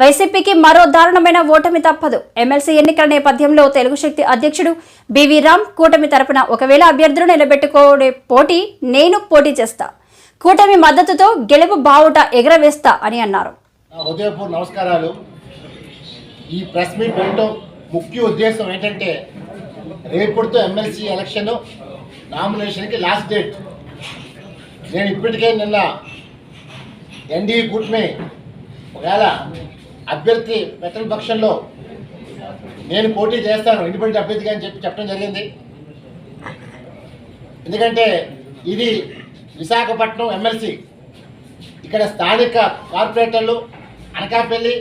వైసీపీకి మరో దారుణమైన ఓటమి తప్పదు. ఎమ్మెల్సీ ఎన్నికల నేపథ్యంలో తెలుగు శక్తి అధ్యక్షుడు బివి రామ్ కూటమి తరపున ఒకవేళ అభ్యర్థులు నిలబెట్టుకోడే పోటీ నేను పోటీ చేస్తా. కూటమి మద్దతుతో గెలుపు బావుట ఎగరవేస్తా అని అన్నారు. నా నమస్కారాలు. ఈ ప్రెస్ మీట్ పెట్టడం ముఖ్య ఉద్దేశం ఏంటంటే రేపటితో ఎమ్మెల్సీ ఎలక్షన్ నామినేషన్కి లాస్ట్ డేట్. నేను ఇప్పటికే నిన్న ఎన్డీఏ కూటమి ఒకవేళ అభ్యర్థి పెట్టని పక్షంలో నేను పోటీ చేస్తాను ఇండిపెండెంట్ అభ్యర్థిగా అని చెప్పి చెప్పడం జరిగింది. ఎందుకంటే ఇది విశాఖపట్నం ఎమ్మెల్సీ ఇక్కడ స్థానిక కార్పొరేటర్లు అనకాపల్లి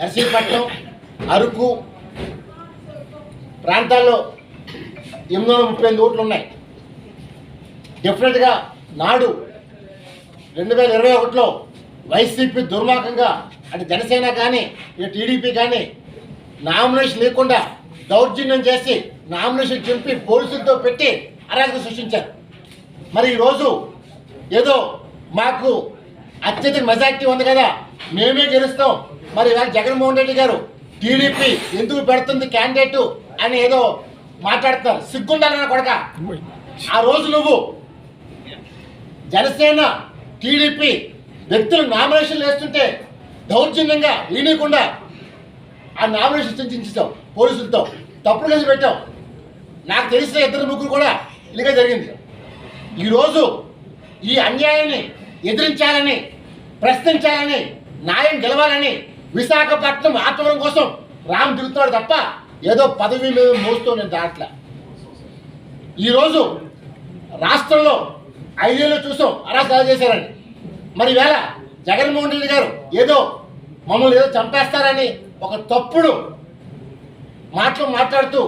నర్సీపట్నం అరకు ప్రాంతాల్లో ఎనిమిది వందల ముప్పై ఎనిమిది ఓట్లు ఉన్నాయి. డెఫినెట్గా నాడు రెండు వేల ఇరవై ఒకటిలో వైసీపీ దుర్మార్గంగా అంటే జనసేన కానీ ఇక టీడీపీ కానీ నామినేషన్ లేకుండా దౌర్జన్యం చేసి నామినేషన్ చింపి పోలీసులతో పెట్టి అరాజకం సృష్టించారు. మరి ఈరోజు ఏదో మాకు అత్యధిక మెజార్టీ ఉంది కదా మేమే గెలుస్తాం. మరి ఇవాళ జగన్మోహన్ రెడ్డి గారు టీడీపీ ఎందుకు పెడుతుంది క్యాండిడేట్ అని ఏదో మాట్లాడుతున్నారు. సిగ్గుండాలన్న కొడక. ఆ రోజు నువ్వు జనసేన టీడీపీ వ్యక్తులు నామినేషన్లు వేస్తుంటే దౌర్జన్యంగా ఈయనకుండా ఆ నామినేషన్ చింతించావు పోలీసులతో తప్పుడు కేసు పెట్టాం. నాకు తెలిసిన ఇద్దరు ముగ్గురు కూడా ఇలాగే జరిగింది. ఈరోజు ఈ అన్యాయాన్ని ఎదిరించాలని ప్రశ్నించాలని న్యాయం గెలవాలని విశాఖపట్నం ఆత్మవరం కోసం రామ్ తిరుగుతున్నాడు తప్ప ఏదో పదవి మీద మోస్తూ నేను దాట్లా. ఈరోజు రాష్ట్రంలో ఐదేళ్ళు చూసాం అరాజకాలు చేశారని. మరి వేళ జగన్మోహన్ రెడ్డి గారు ఏదో మమ్మల్ని ఏదో చంపేస్తారని ఒక తప్పుడు మాటలు మాట్లాడుతూ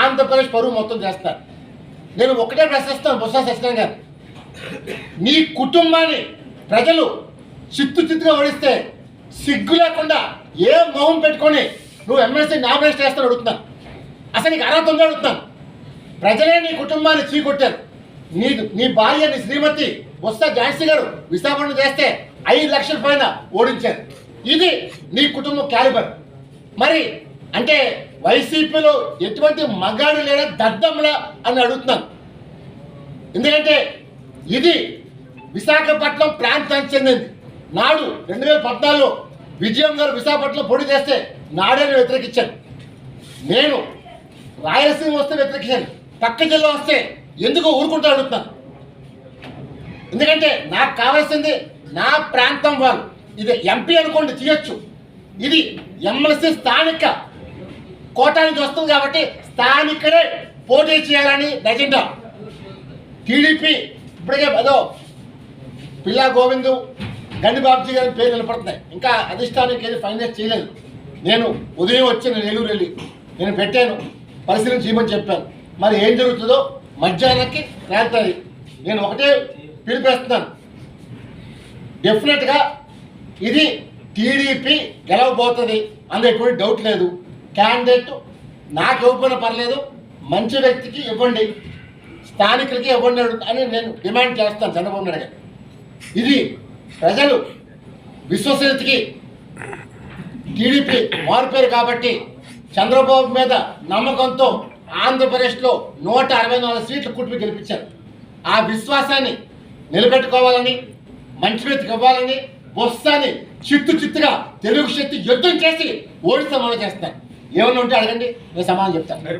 ఆంధ్రప్రదేశ్ పరువు మొత్తం చేస్తారు నేను ఒకటే ప్రశ్నిస్తాను బొత్స సత్యనారాయణ గారు. నీ కుటుంబాన్ని ప్రజలు చిత్తు చిత్తుగా ఓడిస్తే సిగ్గు లేకుండా ఏ మొహం పెట్టుకొని నువ్వు ఎమ్మెల్సీ నామినేషన్ చేస్తాను అడుగుతున్నాను. అసలు నీకు అర్హత ఉందో అడుగుతున్నాను. ప్రజలే నీ కుటుంబాన్ని చీకొట్టారు. నీ నీ భార్య నీ శ్రీమతి బొత్స ఝాన్సీ గారు విశాఖపట్నం చేస్తే ఐదు లక్షల పైన ఓడించారు. ఇది నీ కుటుంబ క్యాలిబర్. మరి అంటే వైసీపీలో ఎటువంటి మగాడు లేదా దద్దమ్మలా అని అడుగుతున్నాను. ఎందుకంటే ఇది విశాఖపట్నం ప్రాంతానికి చెందింది. నాడు రెండు వేల పద్నాలుగులో విజయం గారు విశాఖపట్నం పోటీ చేస్తే నాడే వ్యతిరేకించాను. నేను రాయలసీమ వస్తే వ్యతిరేకించాను. పక్క జిల్లా వస్తే ఎందుకు ఊరుకుంటా అడుగుతున్నాను. ఎందుకంటే నాకు కావాల్సింది నా ప్రాంతం వాళ్ళు. ఇది ఎంపీ అనుకోండి తీయొచ్చు. ఇది ఎమ్మెల్సీ స్థానిక కోటా నుంచి వస్తుంది కాబట్టి స్థానికడే పోటీ చేయాలని ఎజెండా టీడీపీ ఇప్పటికే అదో పిల్లా గోవిందు గండిబాబుజీ గారి పేరు నిలబడుతున్నాయి. ఇంకా అధిష్టానానికి ఏది ఫైనల్ చేయలేదు. నేను ఉదయం వచ్చి నేను వెళ్ళి నేను పెట్టాను. పరిశీలన చేయమని చెప్పాను. మరి ఏం జరుగుతుందో మధ్యాహ్నానికి రాత్రి. నేను ఒకటే పిలిపేస్తున్నాను డెఫినెట్గా ఇది టీడీపీ గెలవబోతుంది. అందులో ఎటువంటి డౌట్ లేదు. క్యాండిడేట్ నాకు ఇవ్వకపోయినా పర్లేదు. మంచి వ్యక్తికి ఇవ్వండి. స్థానికులకి ఇవ్వండి అని నేను డిమాండ్ చేస్తాను. చంద్రబాబు నాయుడు గారు. ఇది ప్రజలు విశ్వసనీయతకి టీడీపీ మారిపోయారు కాబట్టి చంద్రబాబు మీద నమ్మకంతో ఆంధ్రప్రదేశ్లో నూట అరవై నాలుగు సీట్లు కుటుంబ గెలిపించారు. ఆ విశ్వాసాన్ని నిలబెట్టుకోవాలని మంచి వ్యక్తికి ఇవ్వాలని బొత్సాన్ని చిత్తు చిత్తుగా తెలుగు శక్తి యుద్ధం చేసి ఓడి మనం చేస్తాను ఏమన్నా ఉంటే అడగండి నేను సమాధానం చెప్తాను.